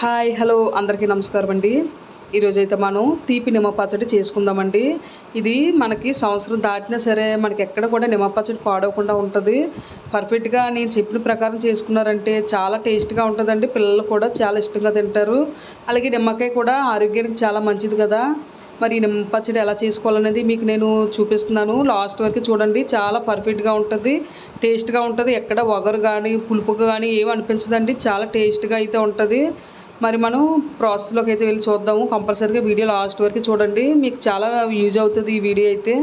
Hi hello అందరికీ నమస్కారం అండి. ఈరోజు అయితే మనం తీపి నిమ్మ పచ్చడి చేసుకుందామండి. ఇది మనకి సంవత్సరం దాటినా సరే మనకి ఎక్కడ కూడా నిమ్మ పచ్చడి పాడవకుండా ఉంటుంది. పర్ఫెక్ట్గా నేను చెప్పిన ప్రకారం చేసుకున్నారంటే చాలా టేస్ట్గా ఉంటుందండి. పిల్లలు కూడా చాలా ఇష్టంగా తింటారు. అలాగే నిమ్మకాయ కూడా ఆరోగ్యానికి చాలా మంచిది కదా. మరి ఈ నిమ్మ పచ్చడి ఎలా చేసుకోవాలనేది మీకు నేను చూపిస్తున్నాను. లాస్ట్ వరకు చూడండి చాలా పర్ఫెక్ట్గా ఉంటుంది. టేస్ట్గా ఉంటుంది. ఎక్కడ వగరు కానీ పులుపు కానీ ఏమి అనిపించదండి. చాలా టేస్ట్గా అయితే ఉంటుంది. మరి మనం ప్రాసెస్లోకి అయితే వెళ్ళి చూద్దాము. కంపల్సరీగా వీడియో లాస్ట్ వరకు చూడండి. మీకు చాలా యూజ్ అవుతుంది ఈ వీడియో అయితే.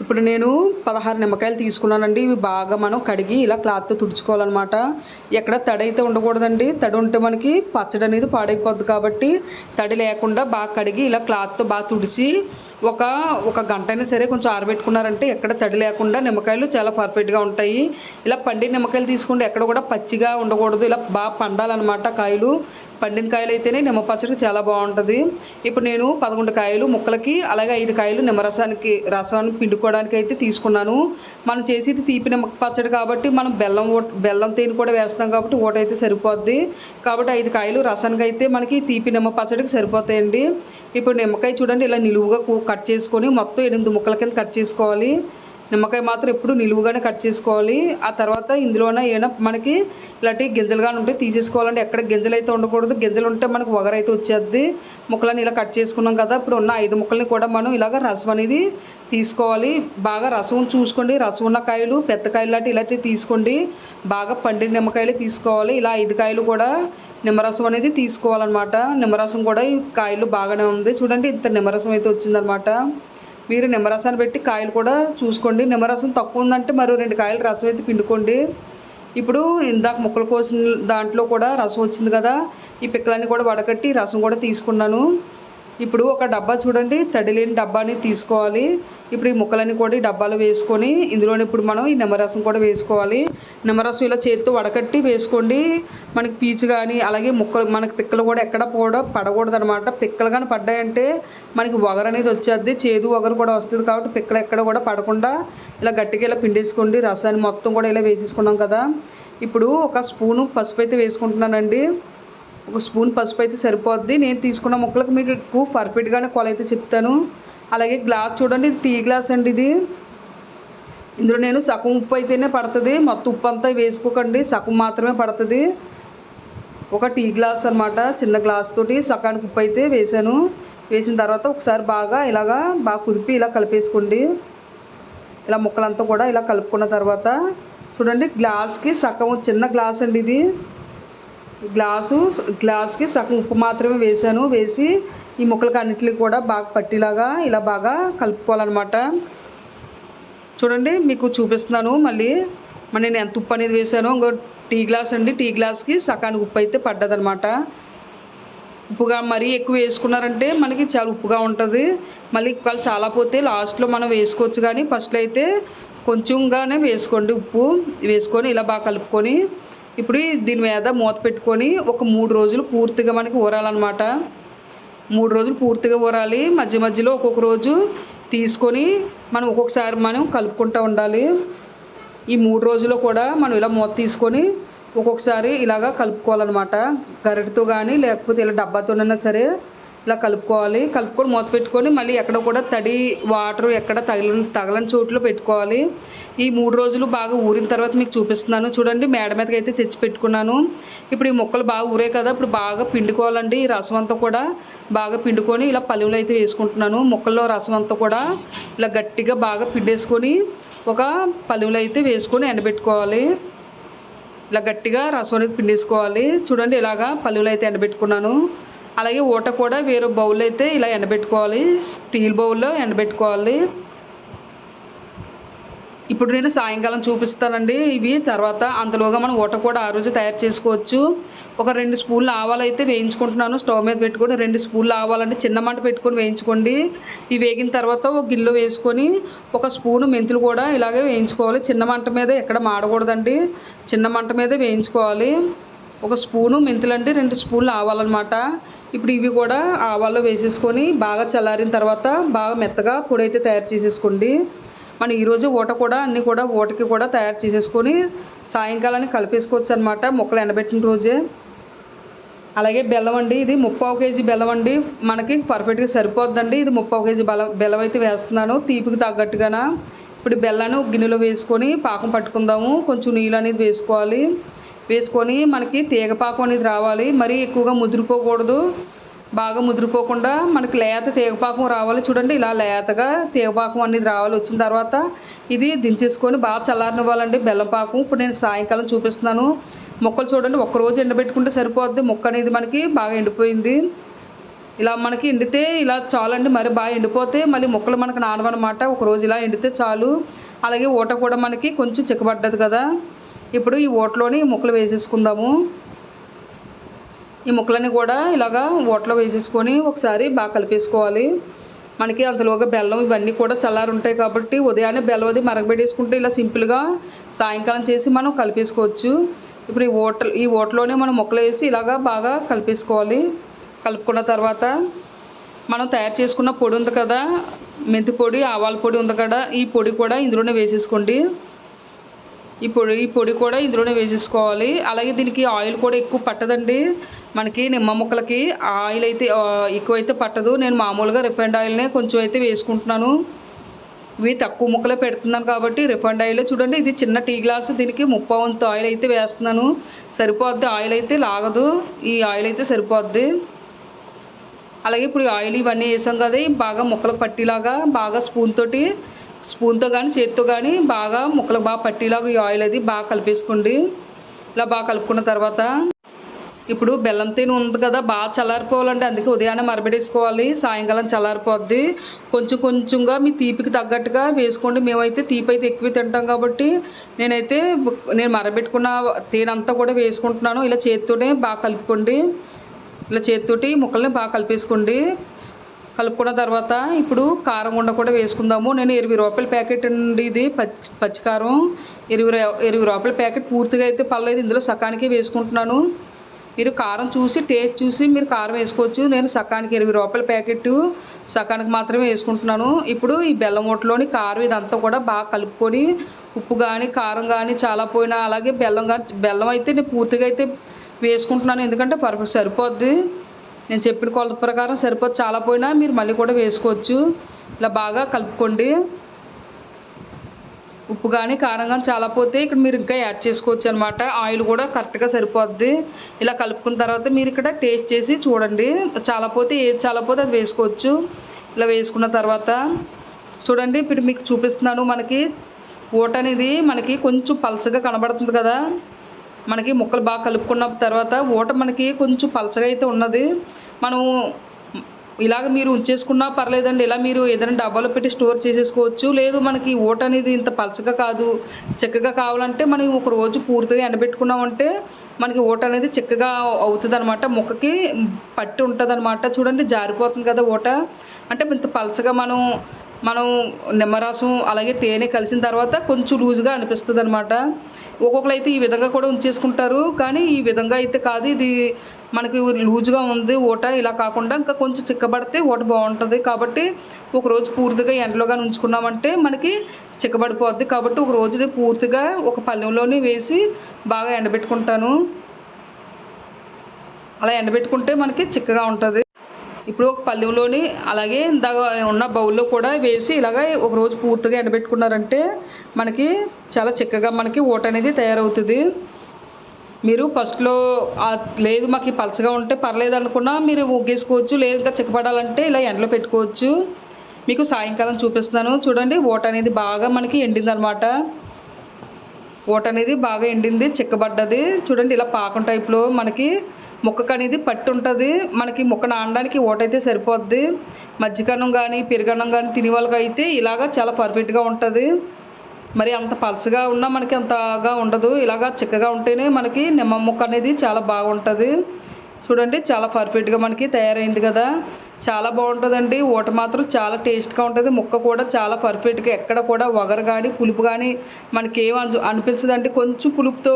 ఇప్పుడు నేను పదహారు నిమ్మకాయలు తీసుకున్నానండి. ఇవి బాగా మనం కడిగి ఇలా క్లాత్తో తుడుచుకోవాలన్నమాట. ఎక్కడ తడి అయితే ఉండకూడదండి. తడి ఉంటే మనకి పచ్చడి అనేది పాడైపోద్ది కాబట్టి తడి లేకుండా బాగా కడిగి ఇలా క్లాత్తో బాగా తుడిచి ఒక ఒక గంట అయినా సరే కొంచెం ఆరబెట్టుకున్నారంటే ఎక్కడ తడి లేకుండా నిమ్మకాయలు చాలా పర్ఫెక్ట్గా ఉంటాయి. ఇలా పండిన నిమ్మకాయలు తీసుకుంటే ఎక్కడ కూడా పచ్చిగా ఉండకూడదు. ఇలా బాగా పండాలన్నమాట కాయలు. పండిన కాయలు అయితేనే నిమ్మ పచ్చడికి చాలా బాగుంటుంది. ఇప్పుడు నేను పదకొండు కాయలు ముక్కలకి అలాగే ఐదు కాయలు నిమ్మరసానికి రసాన్ని పిండుకోవడానికి అయితే తీసుకున్నాను. మనం చేసేది తీపి నిమ్మ పచ్చడి కాబట్టి మనం బెల్లం బెల్లం తేనె కూడా వేస్తాం కాబట్టి ఓట అయితే సరిపోద్ది. కాబట్టి ఐదు కాయలు రసానికి అయితే మనకి తీపి నిమ్మ పచ్చడికి సరిపోతాయండి. ఇప్పుడు నిమ్మకాయ చూడండి ఇలా నిలువుగా కట్ చేసుకొని మొత్తం ఎనిమిది ముక్కల కింద కట్ చేసుకోవాలి. నిమ్మకాయ మాత్రం ఎప్పుడు నిలువుగానే కట్ చేసుకోవాలి. ఆ తర్వాత ఇందులోనే ఏమైనా మనకి ఇలాంటి గింజలుగానే ఉంటే తీసేసుకోవాలంటే ఎక్కడ గింజలు అయితే ఉండకూడదు. గింజలు ఉంటే మనకు వగర అయితే వచ్చేద్ది. ముక్కలని ఇలా కట్ చేసుకున్నాం కదా ఇప్పుడు ఉన్న ఐదు ముక్కల్ని కూడా మనం ఇలాగ రసం అనేది తీసుకోవాలి. బాగా రసం చూసుకోండి. రసం ఉన్న కాయలు పెద్ద కాయలు లాంటి ఇలాంటివి తీసుకోండి. బాగా పండిన నిమ్మకాయలు తీసుకోవాలి. ఇలా ఐదు కాయలు కూడా నిమ్మరసం అనేది తీసుకోవాలన్నమాట. నిమ్మరసం కూడా ఈ కాయలు బాగానే ఉంది. చూడండి ఇంత నిమ్మరసం అయితే వచ్చిందనమాట మీరు నిమ్మరసాన్ని పెట్టి కాయలు కూడా చూసుకోండి. నిమ్మరసం తక్కువ ఉందంటే మరో రెండు కాయలు రసం అయితే పిండుకోండి. ఇప్పుడు ఇందాక ముక్కలు కోసిన దాంట్లో కూడా రసం వచ్చింది కదా ఈ పిక్కలన్నీ కూడా వడకట్టి రసం కూడా తీసుకున్నాను. ఇప్పుడు ఒక డబ్బా చూడండి తడి లేని డబ్బాని తీసుకోవాలి. ఇప్పుడు ఈ ముక్కలన్నీ కూడా ఈ డబ్బాలో వేసుకొని ఇందులోనే ఇప్పుడు మనం ఈ నిమ్మరసం కూడా వేసుకోవాలి. నిమ్మరసం ఇలా చేతితో వడకట్టి వేసుకోండి. మనకి పీచు కానీ అలాగే ముక్కలు మనకి పిక్కలు కూడా ఎక్కడ కూడా పడకూడదు అనమాట పిక్కలు కానీ పడ్డాయంటే మనకి వగరు అనేది వచ్చేది చేదు వగరు కూడా వస్తుంది కాబట్టి పిక్కలు ఎక్కడ కూడా పడకుండా ఇలా గట్టిగా ఇలా పిండేసుకోండి. రసాన్ని మొత్తం కూడా ఇలా వేసేసుకున్నాం కదా. ఇప్పుడు ఒక స్పూను పసుపు అయితే వేసుకుంటున్నానండి. ఒక స్పూన్ పసుపు అయితే సరిపోద్ది. నేను తీసుకున్న ముక్కలకు మీకు ఎక్కువ పర్ఫెక్ట్గానే కొలైతే చెప్తాను. అలాగే గ్లాస్ చూడండి ఇది టీ గ్లాస్ అండి ఇది. ఇందులో నేను సగం ఉప్పు అయితేనే పడుతుంది మొత్తం ఉప్పు అంతా వేసుకోకండి సగం మాత్రమే పడుతుంది. ఒక టీ గ్లాస్ అనమాట చిన్న గ్లాస్ తోటి సగానికి ఉప్పు అయితే వేసాను. వేసిన తర్వాత ఒకసారి బాగా ఇలాగా బాగా కుదిపి ఇలా కలిపేసుకోండి. ఇలా ముక్కలంతా కూడా ఇలా కలుపుకున్న తర్వాత చూడండి గ్లాస్కి సగం చిన్న గ్లాస్ అండి ఇది. గ్లాసు గ్లాస్కి సగం ఉప్పు మాత్రమే వేసాను వేసి ఈ ముక్కలకి అన్నిటికీ కూడా బాగా పట్టిలాగా ఇలా బాగా కలుపుకోవాలన్నమాట. చూడండి మీకు చూపిస్తున్నాను. మళ్ళీ మరి నేను ఎంత ఉప్పు అనేది వేసానో ఇంకో టీ గ్లాస్ అండి. టీ గ్లాస్కి సకానికి ఉప్పు అయితే పడ్డదనమాట ఉప్పుగా మరీ ఎక్కువ వేసుకున్నారంటే మనకి చాలా ఉప్పుగా ఉంటుంది. మళ్ళీ ఒకవేళ చాలా పోతే లాస్ట్లో మనం వేసుకోవచ్చు కానీ ఫస్ట్లో అయితే కొంచెంగానే వేసుకోండి ఉప్పు. వేసుకొని ఇలా బాగా కలుపుకొని ఇప్పుడు దీని మీద మూత పెట్టుకొని ఒక మూడు రోజులు పూర్తిగా మనకి ఊరాలన్నమాట. మూడు రోజులు పూర్తిగా ఊరాలి మధ్య మధ్యలో ఒక్కొక్క రోజు తీసుకొని మనం ఒక్కొక్కసారి మనం కలుపుకుంటూ ఉండాలి. ఈ మూడు రోజులు కూడా మనం ఇలా మూత తీసుకొని ఒక్కొక్కసారి ఇలాగా కలుపుకోవాలన్నమాట. గరిటతో కానీ లేకపోతే ఇలా డబ్బాతోనైనా సరే ఇలా కలుపుకోవాలి. కలుపుకొని మూత పెట్టుకొని మళ్ళీ ఎక్కడ కూడా తడి వాటర్ ఎక్కడ తగిలిన తగలని చోట్లో పెట్టుకోవాలి. ఈ మూడు రోజులు బాగా ఊరిన తర్వాత మీకు చూపిస్తున్నాను. చూడండి మేడ మీదకి అయితే తెచ్చి పెట్టుకున్నాను. ఇప్పుడు ఈ ముక్కలు బాగా ఊరే కదా ఇప్పుడు బాగా పిండుకోవాలండి ఈ రసం అంతా కూడా. బాగా పిండుకొని ఇలా పలువులు అయితే వేసుకుంటున్నాను. ముక్కల్లో రసం అంతా కూడా ఇలా గట్టిగా బాగా పిండేసుకొని ఒక పలువులు అయితే వేసుకొని ఎండబెట్టుకోవాలి. ఇలా గట్టిగా రసం అనేది పిండేసుకోవాలి. చూడండి ఇలాగా పలువులు అయితే ఎండబెట్టుకున్నాను. అలాగే ఊట కూడా వేరే బౌల్ అయితే ఇలా ఎండబెట్టుకోవాలి. స్టీల్ బౌల్లో ఎండబెట్టుకోవాలి. ఇప్పుడు నేను సాయంకాలం చూపిస్తానండి. ఇవి తర్వాత అంతలోగా మనం ఊట కూడా ఆ రోజు తయారు చేసుకోవచ్చు. ఒక రెండు స్పూన్లు ఆవాలైతే వేయించుకుంటున్నాను. స్టవ్ మీద పెట్టుకొని రెండు స్పూన్లు ఆవాలంటే చిన్న మంట పెట్టుకొని వేయించుకోండి. ఇవి వేగిన తర్వాత ఒక గిన్నెలో వేసుకొని ఒక స్పూను మెంతులు కూడా ఇలాగే వేయించుకోవాలి. చిన్న మంట మీద ఎక్కడ మాడకూడదండి. చిన్న మంట మీదే వేయించుకోవాలి. ఒక స్పూను మెంతులండి రెండు స్పూన్లు ఆవాలన్నమాట. ఇప్పుడు ఇవి కూడా ఆవాల్లో వేసేసుకొని బాగా చల్లారిన తర్వాత బాగా మెత్తగా పొడి అయితే తయారు చేసేసుకోండి. మనం ఈరోజు ఊట కూడా అన్నీ కూడా ఊటకి కూడా తయారు చేసేసుకొని సాయంకాలానికి కలిపేసుకోవచ్చు అనమాట ముక్కలు ఎండబెట్టిన రోజే. అలాగే బెల్లం అండి ఇది ముప్పావు కేజీ బెల్లం అండి. మనకి పర్ఫెక్ట్గా సరిపోద్దండి. ఇది ముప్పావు కేజీ బెల్లం బెల్లం అయితే వేస్తున్నాను. తీపికి తగ్గట్టుగాన. ఇప్పుడు బెల్లాన్ని గిన్నెలో వేసుకొని పాకం పట్టుకుందాము. కొంచెం నీళ్ళు అనేది వేసుకోవాలి. వేసుకొని మనకి తీగ పాకం అనేది రావాలి. మరీ ఎక్కువగా ముదిరిపోకూడదు. బాగా ముదిరిపోకుండా మనకి లేత తీగపాకం రావాలి. చూడండి ఇలా లేతగా తీగపాకం అనేది రావాలి. వచ్చిన తర్వాత ఇది దించేసుకొని బాగా చల్లారనివ్వాలండి బెల్లం పాకం. ఇప్పుడు నేను సాయంకాలం చూపిస్తున్నాను. మొక్కలు చూడండి ఒక్కరోజు ఎండబెట్టుకుంటే సరిపోద్ది. మొక్క అనేది మనకి బాగా ఎండిపోయింది. ఇలా మనకి ఎండితే ఇలా చాలండి మరి బాగా ఎండిపోతే మళ్ళీ మొక్కలు మనకు నానవన్నమాట. ఒకరోజు ఇలా ఎండితే చాలు. అలాగే ఊట కూడా మనకి కొంచెం చిక్కబడ్డది కదా. ఇప్పుడు ఈ ఊటలోని మొక్కలు వేసేసుకుందాము. ఈ ముక్కలన్నీ కూడా ఇలాగా ఓట్లో వేసేసుకొని ఒకసారి బాగా కలిపేసుకోవాలి. మనకి అంతలోగా బెల్లం ఇవన్నీ కూడా చల్లారి ఉంటాయి కాబట్టి ఉదయాన్నే బెల్లం అది మరగబెట్టేసుకుంటే ఇలా సింపుల్గా సాయంకాలం చేసి మనం కలిపేసుకోవచ్చు. ఇప్పుడు ఈ ఓట ఈ ఓట్లోనే మనం ముక్కలు వేసి ఇలాగా బాగా కలిపేసుకోవాలి. కలుపుకున్న తర్వాత మనం తయారు చేసుకున్న పొడి ఉంది కదా మెంతి పొడి ఆవాల పొడి ఉంది కదా ఈ పొడి కూడా ఇందులోనే వేసేసుకోండి. ఈ పొడి ఈ పొడి కూడా ఇందులోనే వేసేసుకోవాలి. అలాగే దీనికి ఆయిల్ కూడా ఎక్కువ పట్టదండి. మనకి నిమ్మ ముక్కలకి ఆయిల్ అయితే ఎక్కువైతే పట్టదు. నేను మామూలుగా రిఫైండ్ ఆయిల్నే కొంచెం అయితే వేసుకుంటున్నాను. ఇవి తక్కువ ముక్కలే పెడుతున్నాను కాబట్టి రిఫండ్ ఆయిల్ చూడండి ఇది చిన్న టీ గ్లాస్ దీనికి ముప్పై వంతు ఆయిల్ అయితే వేస్తున్నాను. సరిపోద్ది ఆయిల్ అయితే లాగదు ఈ ఆయిల్ అయితే సరిపోద్ది. అలాగే ఇప్పుడు ఆయిల్ ఇవన్నీ వేసాం కదా బాగా ముక్కలకు పట్టేలాగా బాగా స్పూన్ తోటి స్పూన్తో కానీ చేతితో కానీ బాగా ముక్కలకు బాగా పట్టేలాగా ఈ ఆయిల్ అది బాగా కలిపేసుకోండి. ఇలా బాగా కలుపుకున్న తర్వాత ఇప్పుడు బెల్లం తేనె ఉంది కదా బాగా చల్లారిపోవాలండి అందుకే ఉదయాన్నే మరబెట్టేసుకోవాలి సాయంకాలం చల్లారిపోద్ది. కొంచెం కొంచెంగా మీ తీపికి తగ్గట్టుగా వేసుకోండి. మేమైతే తీపి అయితే ఎక్కువ తింటాం కాబట్టి నేనైతే నేను మరబెట్టుకున్న తేనె అంతా కూడా వేసుకుంటున్నాను. ఇలా చేతితోనే బాగా కలుపుకోండి. ఇలా చేతితోటి ముక్కల్ని బాగా కలిపేసుకోండి. కలుపుకున్న తర్వాత ఇప్పుడు కారం ఉండ కూడా వేసుకుందాము. నేను ఇరవై రూపాయల ప్యాకెట్ అండి ఇది పచ్చి పచ్చికారం. ఇరవై ఇరవై రూపాయల ప్యాకెట్ పూర్తిగా అయితే పర్లేదు. ఇందులో సకానికి వేసుకుంటున్నాను. మీరు కారం చూసి టేస్ట్ చూసి మీరు కారం వేసుకోవచ్చు. నేను సకానికి ఇరవై రూపాయల ప్యాకెట్ సకానికి మాత్రమే వేసుకుంటున్నాను. ఇప్పుడు ఈ బెల్లం మూటలోని కారం ఇదంతా కూడా బాగా కలుపుకొని ఉప్పు కానీ కారం కానీ చాలా పోయినా అలాగే బెల్లం కానీ బెల్లం అయితే నేను పూర్తిగా అయితే వేసుకుంటున్నాను. ఎందుకంటే పర్ఫెక్ట్ సరిపోద్ది. నేను చెప్పిన కొలత ప్రకారం సరిపోద్ది. చాలా పోయినా మీరు మళ్ళీ కూడా వేసుకోవచ్చు. ఇలా బాగా కలుపుకోండి. ఉప్పు కానీ కారం కానీ చాలా పోతే ఇక్కడ మీరు ఇంకా యాడ్ చేసుకోవచ్చు అనమాట ఆయిల్ కూడా కరెక్ట్గా సరిపోద్ది. ఇలా కలుపుకున్న తర్వాత మీరు ఇక్కడ టేస్ట్ చేసి చూడండి. చాలా పోతే ఏది చాలా పోతే అది వేసుకోవచ్చు. ఇలా వేసుకున్న తర్వాత చూడండి ఇప్పుడు మీకు చూపిస్తున్నాను మనకి ఓట అనేది మనకి కొంచెం పలచగా కనబడుతుంది కదా. మనకి ముక్కలు బాగా కలుపుకున్న తర్వాత ఓట మనకి కొంచెం పలచగా అయితే ఉన్నది. మనం ఇలాగ మీరు ఉంచేసుకున్నా పర్లేదండి. ఇలా మీరు ఏదైనా డబ్బాలో పెట్టి స్టోర్ చేసేసుకోవచ్చు. లేదు మనకి ఓట అనేది ఇంత పలచగా కాదు. చిక్కగా కావాలంటే మనం ఒక రోజు పూర్తిగా ఎండబెట్టుకున్నామంటే మనకి ఓట అనేది చిక్కగా అవుతుంది అనమాట ముక్కకి పట్టి ఉంటుంది అనమాట చూడండి జారిపోతుంది కదా ఓట. అంటే ఇంత పలచగా మనం మనం నిమ్మరసం అలాగే తేనె కలిసిన తర్వాత కొంచెం లూజ్గా అనిపిస్తుంది అనమాట ఒక్కొక్కరు అయితే ఈ విధంగా కూడా ఉంచేసుకుంటారు. కానీ ఈ విధంగా అయితే కాదు. ఇది మనకి లూజ్గా ఉంది ఊట ఇలా కాకుండా ఇంకా కొంచెం చిక్కబడితే ఊట బాగుంటుంది. కాబట్టి ఒక రోజు పూర్తిగా ఎండలోగా ఉంచుకున్నామంటే మనకి చిక్కబడిపోద్ది. కాబట్టి ఒక రోజుని పూర్తిగా ఒక పళ్ళెంలోనే వేసి బాగా ఎండబెట్టుకుంటాను. అలా ఎండబెట్టుకుంటే మనకి చిక్కగా ఉంటుంది. ఇప్పుడు ఒక పళ్ళెంలోని అలాగే ఇందాక ఉన్న బౌల్లో కూడా వేసి ఇలాగ ఒక రోజు పూర్తిగా ఎండబెట్టుకున్నారంటే మనకి చాలా చిక్కగా మనకి ఊట అనేది తయారవుతుంది. మీరు ఫస్ట్లో లేదు మాకు పలచగా ఉంటే పర్లేదు అనుకున్నా మీరు ఒగ్గేసుకోవచ్చు లేదు ఇంకా చిక్కపడాలంటే ఇలా ఎండలో పెట్టుకోవచ్చు. మీకు సాయంకాలం చూపిస్తున్నాను. చూడండి ఓట అనేది బాగా మనకి ఎండిందనమాట. ఓట అనేది బాగా ఎండింది చిక్కబడ్డది. చూడండి ఇలా పాకం టైప్లో మనకి ముక్కకు అనేది పట్టు ఉంటుంది మనకి ముక్క నానడానికి ఓటైతే సరిపోద్ది. మజ్జిగన్నం కానీ పెరుగన్నం కానీ తినే వాళ్ళకి అయితే ఇలాగా చాలా పర్ఫెక్ట్గా ఉంటుంది. మరి అంత పలచగా ఉన్నా మనకి అంతగా ఉండదు. ఇలాగా చిక్కగా ఉంటేనే మనకి నిమ్మ ముక్క అనేది చాలా బాగుంటుంది. చూడండి చాలా పర్ఫెక్ట్గా మనకి తయారైంది కదా. చాలా బాగుంటుందండి. ఊట మాత్రం చాలా టేస్ట్గా ఉంటుంది. ముక్క కూడా చాలా పర్ఫెక్ట్గా ఎక్కడ కూడా వగరు కానీ పులుపు కానీ మనకి ఏం అనిపించదండి. కొంచెం పులుపుతో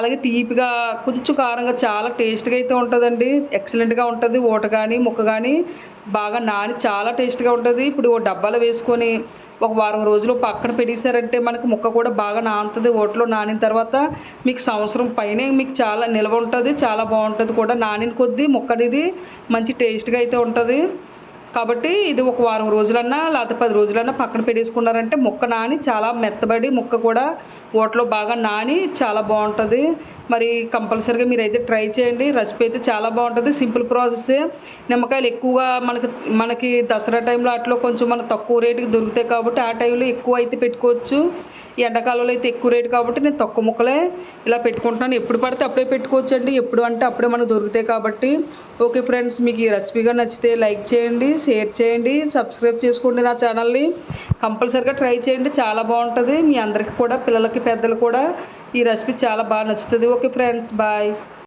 అలాగే తీపిగా కొంచెం కారంగా చాలా టేస్ట్గా అయితే ఉంటుందండి. ఎక్సలెంట్గా ఉంటుంది. ఊట కానీ ముక్క కానీ బాగా నాని చాలా టేస్ట్గా ఉంటుంది. ఇప్పుడు ఓ డబ్బాలో వేసుకొని ఒక వారం రోజులు పక్కన పెట్టేశారంటే మనకి ముక్క కూడా బాగా నానుతుంది. ఓట్లో నానిన తర్వాత మీకు సంవత్సరం పైనే మీకు చాలా నిల్వ ఉంటుంది చాలా బాగుంటుంది కూడా. నానిన కొద్దీ ముక్క అనేది మంచి టేస్ట్గా అయితే ఉంటుంది. కాబట్టి ఇది ఒక వారం రోజులన్నా లేకపోతే పది రోజులన్నా పక్కన పెట్టేసుకున్నారంటే ముక్క నాని చాలా మెత్తబడి ముక్క కూడా ఓట్లో బాగా నాని చాలా బాగుంటుంది. మరి కంపల్సరీగా మీరైతే ట్రై చేయండి. రెసిపీ అయితే చాలా బాగుంటుంది. Simple process. నిమ్మకాయలు ఎక్కువగా మనకి మనకి దసరా టైంలో అట్లా కొంచెం మనకు తక్కువ రేటుకి దొరుకుతాయి కాబట్టి ఆ టైంలో ఎక్కువ అయితే పెట్టుకోవచ్చు. ఎండాకాలంలో అయితే ఎక్కువ రేటు కాబట్టి నేను తక్కువ ముక్కలే ఇలా పెట్టుకుంటున్నాను. ఎప్పుడు పడితే అప్పుడే పెట్టుకోవచ్చు అండి ఎప్పుడు అంటే అప్పుడే మనకు దొరుకుతాయి కాబట్టి. ఓకే ఫ్రెండ్స్ మీకు ఈ రెసిపీగా నచ్చితే లైక్ చేయండి షేర్ చేయండి సబ్స్క్రైబ్ చేసుకోండి నా ఛానల్ని. కంపల్సరీగా ట్రై చేయండి. చాలా బాగుంటుంది. మీ అందరికీ కూడా పిల్లలకి పెద్దలు కూడా ఈ రెసిపీ చాలా బాగా నచ్చుతుంది. Okay friends bye.